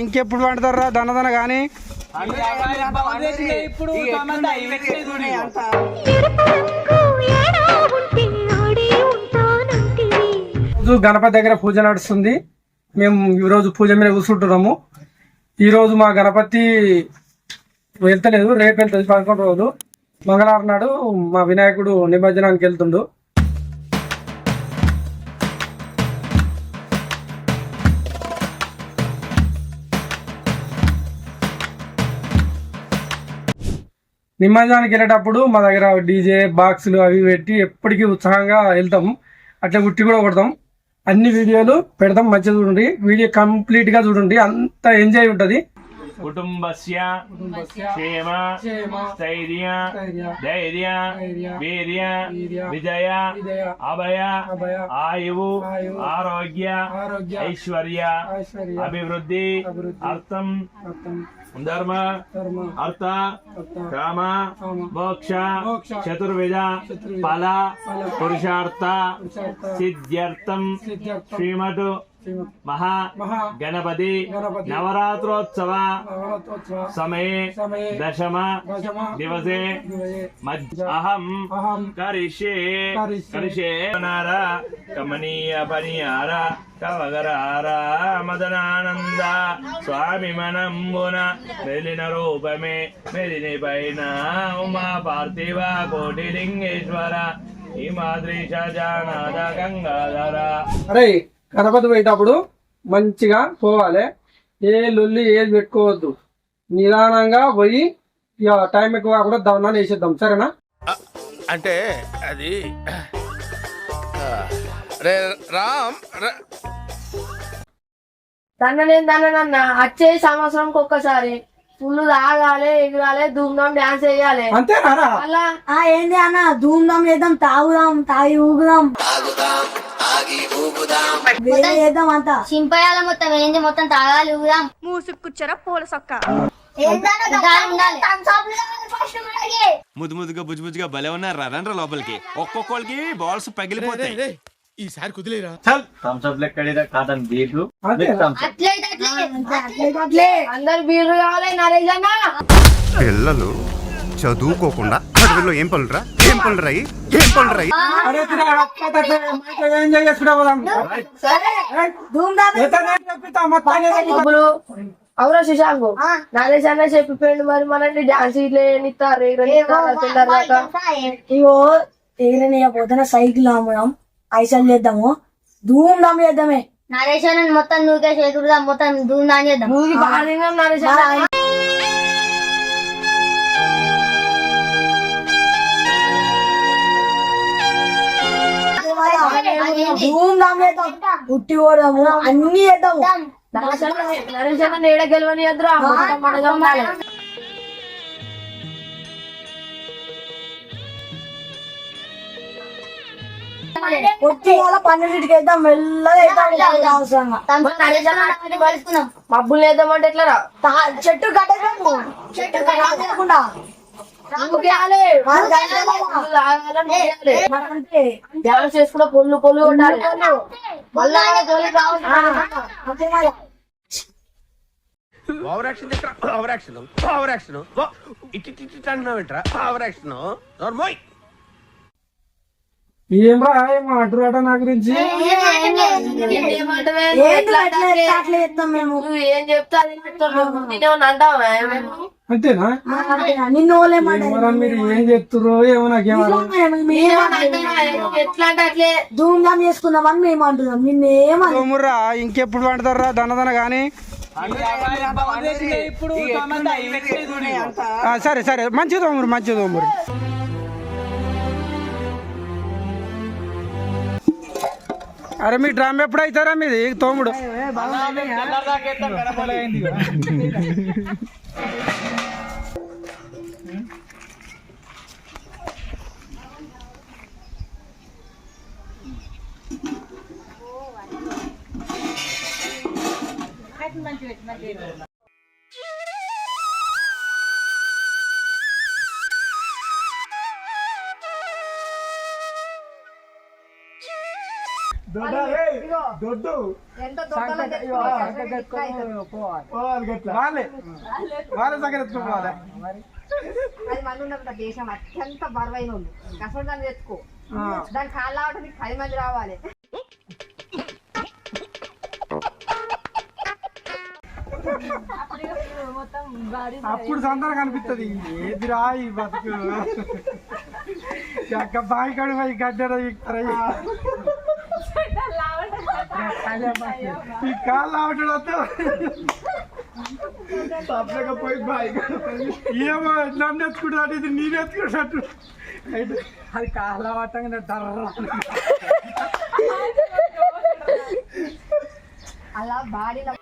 ఇంకెప్పుడు వండుతారా దనదన కానీ ఇప్పుడు గణపతి దగ్గర పూజ నడుస్తుంది. మేము ఈరోజు పూజ మీద కూర్చుంటున్నాము. ఈరోజు మా గణపతి వెళ్తలేదు. రేపు వెళ్తుంది. పదకొండు రోజు మంగళవారం నాడు మా వినాయకుడు నిమజ్జనానికి వెళ్తుండు. నిమజ్జనానికి వెళ్ళేటప్పుడు మా దగ్గర డీజే బాక్సులు అవి పెట్టి ఎప్పటికీ ఉత్సాహంగా వెళ్తాం. అట్లా ఉట్టి కూడా కొడతాం. అన్ని వీడియోలు పెడతాం మంచిగా చూడండి. వీడియో కంప్లీట్గా చూడండి. అంత ఎంజాయ్ ఉంటుంది. కుటుంబస్య క్షేమ స్థైర్య ధైర్య వీర్య విజయ అభయ ఆయువు ఆరోగ్య ఐశ్వర్య అభివృద్ధి అర్థం ధర్మ అర్థ కామ మోక్ష చతుర్విధ ఫల పురుషార్థ సిద్ధ్యర్థం శ్రీమత్ మహా గణపతి నవరాత్రోత్సవ సమये దశమ దివసే మధ్య అహం కరిష్యే కరిష్యే నార కమనీయ పనియార కవగరార మదనానంద స్వామి మనంబున మెలిన రూపమే మెలిని పైన ఉమా పార్థివ కోటి లింగేశ్వర ఈ మాదృశ జానాద గంగాధర అరే గణపతి పోయేటప్పుడు మంచిగా పోవాలి. ఏ లొల్లి ఏది పెట్టుకోవద్దు. నిదానంగా పోయి టైం ఎక్కువ కాకుండా దవనాన్ని వేసేద్దాం. సరేనా? అంటే అది రే రామ్ దన్ననన్న వచ్చే సంవత్సరంకి ఒక్కసారి. ఫుల్ తాగాలి ఎగరాలి ధూమ్ధాం డాన్స్ వేయాలి ఆ ఏంది అన్న? ధూమ్ధాం చేద్దాం తాగుదాం తాగి ఊగుదాం. చింపయాల మొత్తం ఏంది మొత్తం తాగాలి ఊదాం మూసుకుచ్చర పూల సొక్క. ముద్దు ముద్దుగా బుజ్జు బుజ్జుగా భలే ఉన్నారు. రండ్రా లోపలికి. ఒక్కొక్కరికి బాల్స్ పగిలిపోతాయి. ఈసారి కుదిలేరా? అట్లే. అట్లే అందరు బీర్లు కావాలి పిల్లలు చదువుకోకుండా అడవిలో ఏం పనులురా? ఏం పనులురా ఇయి? ఏం అవునా శశాంకు నరేష్ అన్న చెప్పిపోయింది మరి మనల్ని డాన్స్ ఇట్లా ఏనిస్తారు ఇగో ఎగిరనియపోతున్న సైకిల్ అమ్మడం ఐసల్ చేద్దాము. ధూమ్ధాం చేద్దామే. నరేషన్ మొత్తం నూకే చేతుడుదాం మొత్తం దూందాం చేద్దాం. నువ్వు బాగా తిన్నావు నరేష్ అన్న ధూమ్ధాం చేద్దాం అన్ని చేద్దాము నరేష్ అన్న నీడ గెలవని ఎదురా మనగా ఉండాలి. పొట్టి వాళ్ళ పన్నెండింటికి వెళ్దాం మెల్లగా వెళ్తాం అవసరంగా. మబ్బులు వేద్దామంటే ఎట్లా చెట్టు కట్టేసాము చెట్టు కట్టకుండా డాన్స్ చేసుకుంటే పొల్లు పొల్లు ఉండాలి ఓవర్ యాక్షన్ చేస్తా ఓవర్ యాక్షన్ ఓవర్ యాక్షన్ ఇట్టి ఇట్టి ఇట్టి అంటున్నావేంట్రా ఓవర్ యాక్షన్ నోర్మోయ్ ఏమ్రా ఏమో అంటున్నాట నా గురించి ఏమంటావే? ఏంటి ఎట్లా అట్లా అంటే ఏం చెప్తా అది చెప్తావు. నువ్వు నేనేమన్నా అంటావా మేము? అంతేనా మీరు ఏం చెప్తుర్రో ఏమో ఎట్లా అంటే అట్లే మేము అంటున్నాం నిన్నేమని తోముర్రా ఇంకెప్పుడు వండుతారా దనదన. ఆ, సరే సరే మంచిగా తోమురు అరే మీ డ్రామ్ ఎప్పుడు అవుతారా మీది తోముడు. మంచి మంచి దొడ్డు ఎంత పోవాలి. గట్ల. వాళ్ళే. వాళ్ళే. సంగతి ఎత్తుకోవాలి పది మంది ఉన్నప్పుడు దేశం అత్యంత బరువైన వాళ్ళు కష్టం దాన్ని తెచ్చుకో. దాని కాళ్ళు రావడానికి పది మంది రావాలి. అప్పుడు సందరం కనిపిస్తుంది. ఏదిరా ఈ బతుకు? బాయి కడు పోయి గడ్డ ఈ కాళ్ళు ఆవటం పోయి బాయి ఏమో నన్ను ఎత్తుకుంటాడు ఇది నేను ఎత్తుకుంటాడు. అది కాళ్ళ ఆవటంగా తర్ర అలా బాడీలో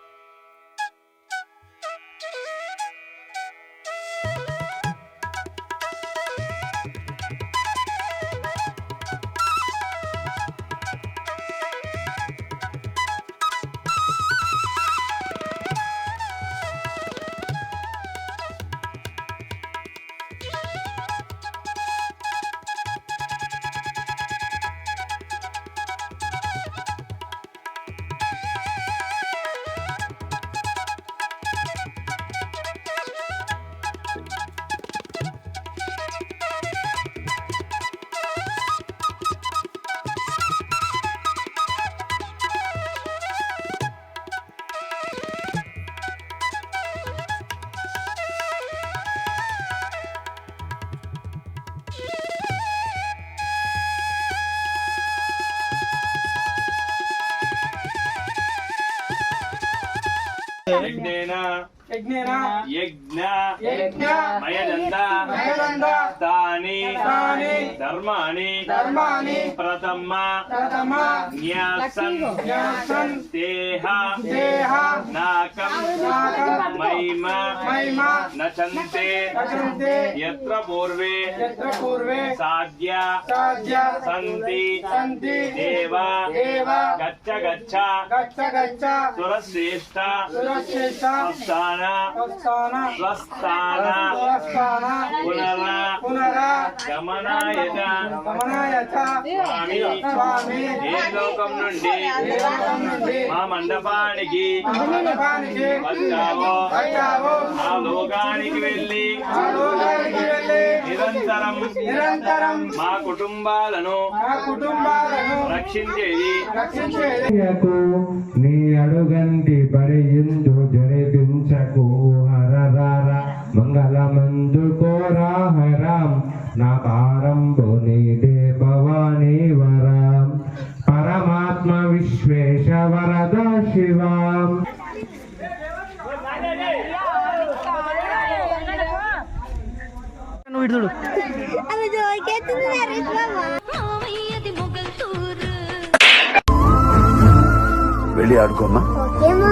యజ్ఞేన? యజ్ఞేన? యజ్ఞ. యజ్ఞ. మయనంద మయనంద తాని తాని ధర్మాణి ధర్మాణి ప్రథమ. ప్రథమ. న్యాసన్. న్యాసన్. దేహ. దేహ. మహిమ నచంతే యత్ర పూర్వే యత్ర పూర్వే సాధ్య సాధ్య సంతి సంతి దేవ గచ్చ గచ్చ గచ్చ గచ్చ సురశ్రేష్ఠ సురక్షిత స్థాన స్వస్థాన స్వస్థాన స్వస్థాన పునర పునర గమనాయత గమనాయత స్వామి స్వామి ఏ లోకం నుండి దేవతం నుండి మా మండపానికి మండపానికి ఆ లోకానికి వెళ్ళి ఆ లోకానికి వెళ్ళి నిరంతరం నిరంతరం మా కుటుంబాలను మా కుటుంబాలను రక్షించేది. రక్షించేది. నీ అడుగంటి పడిందు జనిపించకు. హరరార మంగళమందు కోరా హరాం. నా కారంబు నీదే భవానీ వరం. పరమాత్మ విశ్వేశ వరద శివం. ఏమో